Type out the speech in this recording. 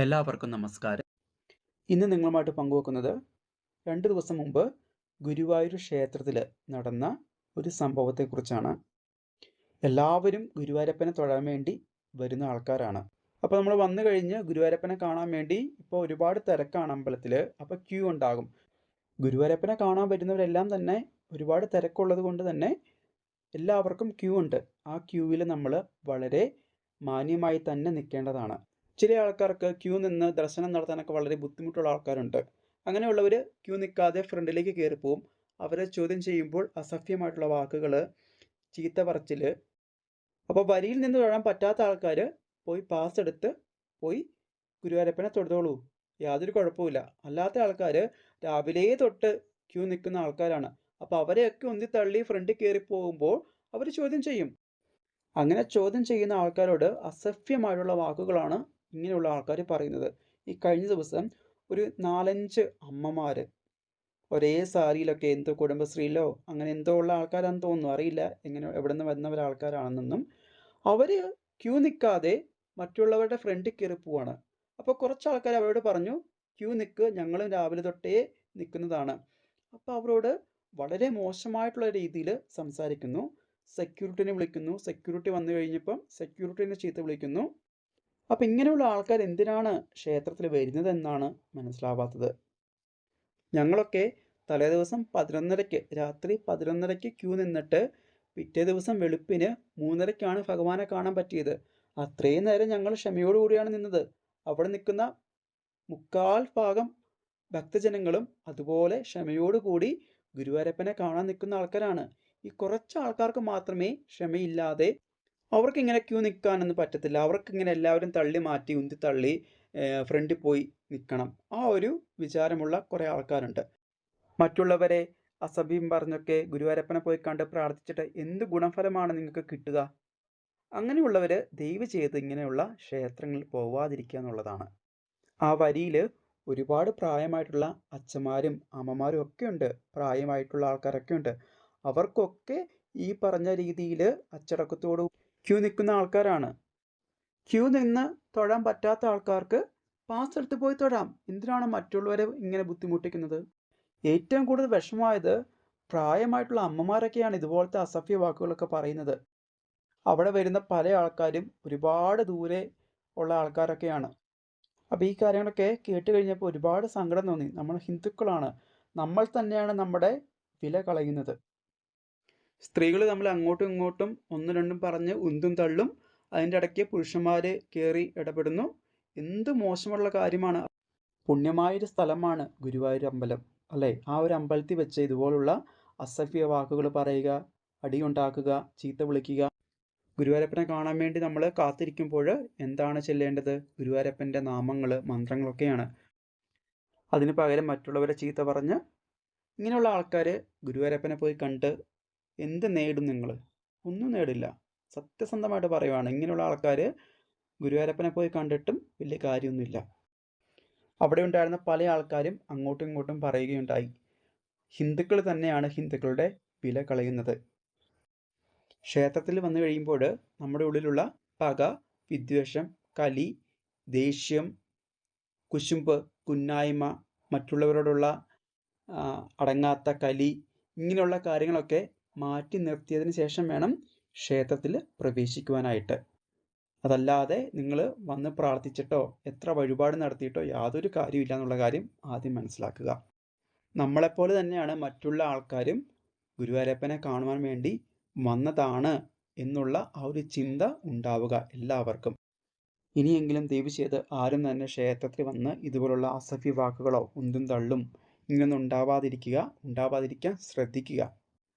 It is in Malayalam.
എല്ലാവർക്കും നമസ്കാരം. ഇന്ന് നിങ്ങളുമായിട്ട് പങ്കുവെക്കുന്നത് രണ്ട് ദിവസം മുമ്പ് ഗുരുവായൂർ ക്ഷേത്രത്തിൽ നടന്ന ഒരു സംഭവത്തെക്കുറിച്ചാണ്. എല്ലാവരും ഗുരുവായൂരപ്പനെ തൊഴാൻ വേണ്ടി വരുന്ന ആൾക്കാരാണ്. അപ്പോൾ നമ്മൾ വന്നു കഴിഞ്ഞ് ഗുരുവായൂരപ്പനെ കാണാൻ വേണ്ടി ഇപ്പോൾ ഒരുപാട് തിരക്കാണ് അമ്പലത്തിൽ അപ്പോൾ ക്യൂ ഉണ്ടാകും. ഗുരുവായൂരപ്പനെ കാണാൻ വരുന്നവരെല്ലാം തന്നെ ഒരുപാട് തിരക്കുള്ളത് കൊണ്ട് തന്നെ എല്ലാവർക്കും ക്യൂ ഉണ്ട്. ആ ക്യൂവിൽ നമ്മൾ വളരെ മാന്യമായി തന്നെ നിൽക്കേണ്ടതാണ് ചില ആൾക്കാർക്ക് ക്യൂ നിന്ന് ദർശനം നടത്താനൊക്കെ വളരെ ബുദ്ധിമുട്ടുള്ള ആൾക്കാരുണ്ട്. അങ്ങനെയുള്ളവർ ക്യൂ നിൽക്കാതെ ഫ്രണ്ടിലേക്ക് കയറിപ്പോവും. അവരെ ചോദ്യം ചെയ്യുമ്പോൾ അസഭ്യമായിട്ടുള്ള വാക്കുകൾ ചീത്ത പറച്ചിൽ അപ്പോൾ വരിയിൽ നിന്ന് തൊഴാൻ പറ്റാത്ത ആൾക്കാർ പോയി പാസ് എടുത്ത് പോയി ഗുരുവായൂരപ്പനെ തൊഴുതോളൂ. യാതൊരു കുഴപ്പമില്ല അല്ലാത്ത ആൾക്കാർ രാവിലെ തൊട്ട് ക്യൂ നിൽക്കുന്ന ആൾക്കാരാണ്. അപ്പോൾ അവരെയൊക്കെ ഒന്നി തള്ളി ഫ്രണ്ടിൽ കയറി പോകുമ്പോൾ അവർ ചോദ്യം ചെയ്യും. അങ്ങനെ ചോദ്യം ചെയ്യുന്ന ആൾക്കാരോട് അസഭ്യമായിട്ടുള്ള വാക്കുകളാണ് ഇങ്ങനെയുള്ള ആൾക്കാർ പറയുന്നത്. ഈ കഴിഞ്ഞ ദിവസം ഒരു നാലഞ്ച് അമ്മമാർ ഒരേ സാരിയിലൊക്കെ എന്തോ കുടുംബശ്രീയിലോ അങ്ങനെ എന്തോ ഉള്ള ആൾക്കാരാണെന്ന് തോന്നുന്നു. അറിയില്ല. എങ്ങനെ എവിടെ നിന്ന് വരുന്നവർ ആൾക്കാരാണെന്നൊന്നും. അവർ ക്യൂ നിൽക്കാതെ മറ്റുള്ളവരുടെ ഫ്രണ്ടിൽ കയറി പോവാണ്. അപ്പോൾ കുറച്ച് ആൾക്കാർ അവരോട് പറഞ്ഞു ക്യൂ നിൽക്ക്. ഞങ്ങളും രാവിലെ തൊട്ടേ നിൽക്കുന്നതാണ്. അപ്പോൾ അവരോട് വളരെ മോശമായിട്ടുള്ള രീതിയിൽ സംസാരിക്കുന്നു. സെക്യൂരിറ്റിനെ വിളിക്കുന്നു. സെക്യൂരിറ്റി വന്നു കഴിഞ്ഞപ്പം സെക്യൂരിറ്റിനെ ചീത്ത വിളിക്കുന്നു. അപ്പം ഇങ്ങനെയുള്ള ആൾക്കാർ എന്തിനാണ് ക്ഷേത്രത്തിൽ വരുന്നതെന്നാണ് മനസ്സിലാവാത്തത്. ഞങ്ങളൊക്കെ തലേ ദിവസം പതിനൊന്നരയ്ക്ക് രാത്രി പതിനൊന്നരയ്ക്ക് ക്യൂ നിന്നിട്ട് പിറ്റേ ദിവസം വെളുപ്പിന് മൂന്നരയ്ക്കാണ് ഭഗവാനെ കാണാൻ പറ്റിയത്. അത്രയും നേരം ഞങ്ങൾ ക്ഷമയോടുകൂടിയാണ് നിന്നത്. അവിടെ നിൽക്കുന്ന മുക്കാൽ ഭാഗം ഭക്തജനങ്ങളും അതുപോലെ ക്ഷമയോടുകൂടി ഗുരുവായൂരപ്പനെ കാണാൻ നിൽക്കുന്ന ആൾക്കാരാണ്. ഈ കുറച്ച് ആൾക്കാർക്ക് മാത്രമേ ക്ഷമയില്ലാതെ അവർക്ക് ഇങ്ങനെ ക്യൂ നിൽക്കാനൊന്നും പറ്റത്തില്ല. അവർക്ക് ഇങ്ങനെ എല്ലാവരും തള്ളി മാറ്റി ഉന്തി തള്ളി ഫ്രണ്ടിൽ പോയി നിൽക്കണം ആ ഒരു വിചാരമുള്ള കുറേ ആൾക്കാരുണ്ട്. മറ്റുള്ളവരെ അസഭ്യം പറഞ്ഞൊക്കെ ഗുരുവായൂരപ്പനെ പോയി കണ്ട് പ്രാർത്ഥിച്ചിട്ട് എന്ത് ഗുണഫലമാണ് നിങ്ങൾക്ക് കിട്ടുക? അങ്ങനെയുള്ളവർ ദയവ് ചെയ്ത് ഇങ്ങനെയുള്ള ക്ഷേത്രങ്ങളിൽ പോവാതിരിക്കുക എന്നുള്ളതാണ്. ആ വരിയിൽ ഒരുപാട് പ്രായമായിട്ടുള്ള അച്ഛന്മാരും അമ്മമാരും ഒക്കെ ഉണ്ട്. പ്രായമായിട്ടുള്ള ആൾക്കാരൊക്കെ ഉണ്ട്. അവർക്കൊക്കെ ഈ പറഞ്ഞ രീതിയിൽ അച്ചടക്കത്തോട് ക്യൂ നിൽക്കുന്ന ആൾക്കാരാണ്. ക്യൂ നിന്ന് തൊഴാൻ പറ്റാത്ത ആൾക്കാർക്ക് പാസ് എടുത്ത് പോയി തൊഴാം. എന്തിനാണ് മറ്റുള്ളവരെ ഇങ്ങനെ ബുദ്ധിമുട്ടിക്കുന്നത്? ഏറ്റവും കൂടുതൽ വിഷമമായത് പ്രായമായിട്ടുള്ള അമ്മമാരൊക്കെയാണ് ഇതുപോലത്തെ അസഭ്യ വാക്കുകളൊക്കെ പറയുന്നത്. അവിടെ വരുന്ന പല ആൾക്കാരും ഒരുപാട് ദൂരെ ഉള്ള ആൾക്കാരൊക്കെയാണ്. അപ്പോൾ ഈ കാര്യങ്ങളൊക്കെ കേട്ട് കഴിഞ്ഞപ്പോൾ ഒരുപാട് സങ്കടം തോന്നി. നമ്മൾ ഹിന്ദുക്കളാണ്. നമ്മൾ തന്നെയാണ് നമ്മുടെ വില കളയുന്നത്. സ്ത്രീകൾ നമ്മൾ അങ്ങോട്ടും ഇങ്ങോട്ടും ഒന്നും രണ്ടും പറഞ്ഞ് ഉന്തും തള്ളും. അതിന്റെ ഇടയ്ക്ക് പുരുഷന്മാർ കയറി ഇടപെടുന്നു. എന്ത് മോശമുള്ള കാര്യമാണ്. പുണ്യമായൊരു സ്ഥലമാണ് ഗുരുവായൂർ അമ്പലം അല്ലേ? ആ ഒരു അമ്പലത്തിൽ വെച്ച് ഇതുപോലുള്ള അസഭ്യ വാക്കുകൾ പറയുക അടിയുണ്ടാക്കുക ചീത്ത വിളിക്കുക. ഗുരുവായൂരപ്പനെ കാണാൻ വേണ്ടി നമ്മൾ കാത്തിരിക്കുമ്പോൾ എന്താണ് ചെല്ലേണ്ടത്? ഗുരുവായൂരപ്പന്റെ നാമങ്ങൾ മന്ത്രങ്ങളൊക്കെയാണ്. അതിന് പകരം മറ്റുള്ളവരെ ചീത്ത പറഞ്ഞ് ഇങ്ങനെയുള്ള ആൾക്കാർ ഗുരുവായൂരപ്പനെ പോയി കണ്ട് എന്ത് നേടും നിങ്ങൾ ഒന്നും നേടില്ല. സത്യസന്ധമായിട്ട് പറയുവാണ്. ഇങ്ങനെയുള്ള ആൾക്കാർ ഗുരുവായൂരപ്പനെ പോയി കണ്ടിട്ടും വലിയ കാര്യമൊന്നുമില്ല. അവിടെ ഉണ്ടായിരുന്ന പല ആൾക്കാരും അങ്ങോട്ടും ഇങ്ങോട്ടും പറയുകയുണ്ടായി. ഹിന്ദുക്കൾ തന്നെയാണ് ഹിന്ദുക്കളുടെ വില കളയുന്നത്. ക്ഷേത്രത്തിൽ വന്നു കഴിയുമ്പോൾ നമ്മുടെ ഉള്ളിലുള്ള പക വിദ്വേഷം കലി ദേഷ്യം കുശുമ്പ് കുന്നായ്മ മറ്റുള്ളവരോടുള്ള അടങ്ങാത്ത കലി ഇങ്ങനെയുള്ള കാര്യങ്ങളൊക്കെ മാറ്റി നിർത്തിയതിന് ശേഷം വേണം ക്ഷേത്രത്തിൽ പ്രവേശിക്കുവാനായിട്ട്. അതല്ലാതെ നിങ്ങൾ വന്ന് പ്രാർത്ഥിച്ചിട്ടോ എത്ര വഴിപാട് നടത്തിയിട്ടോ യാതൊരു കാര്യമില്ല എന്നുള്ള കാര്യം ആദ്യം മനസ്സിലാക്കുക. നമ്മളെപ്പോലെ തന്നെയാണ് മറ്റുള്ള ആൾക്കാരും ഗുരുവായൂരപ്പനെ കാണുവാൻ വേണ്ടി വന്നതാണ് എന്നുള്ള ആ ഒരു ചിന്ത ഉണ്ടാവുക എല്ലാവർക്കും. ഇനിയെങ്കിലും ദയവ് ചെയ്ത് ആരും തന്നെ ക്ഷേത്രത്തിൽ വന്ന് ഇതുപോലുള്ള അസഭ്യ വാക്കുകളോ ഉന്തും തള്ളും ഇങ്ങനൊന്നും ഉണ്ടാവാതിരിക്കുക ഉണ്ടാവാതിരിക്കാൻ ശ്രദ്ധിക്കുക.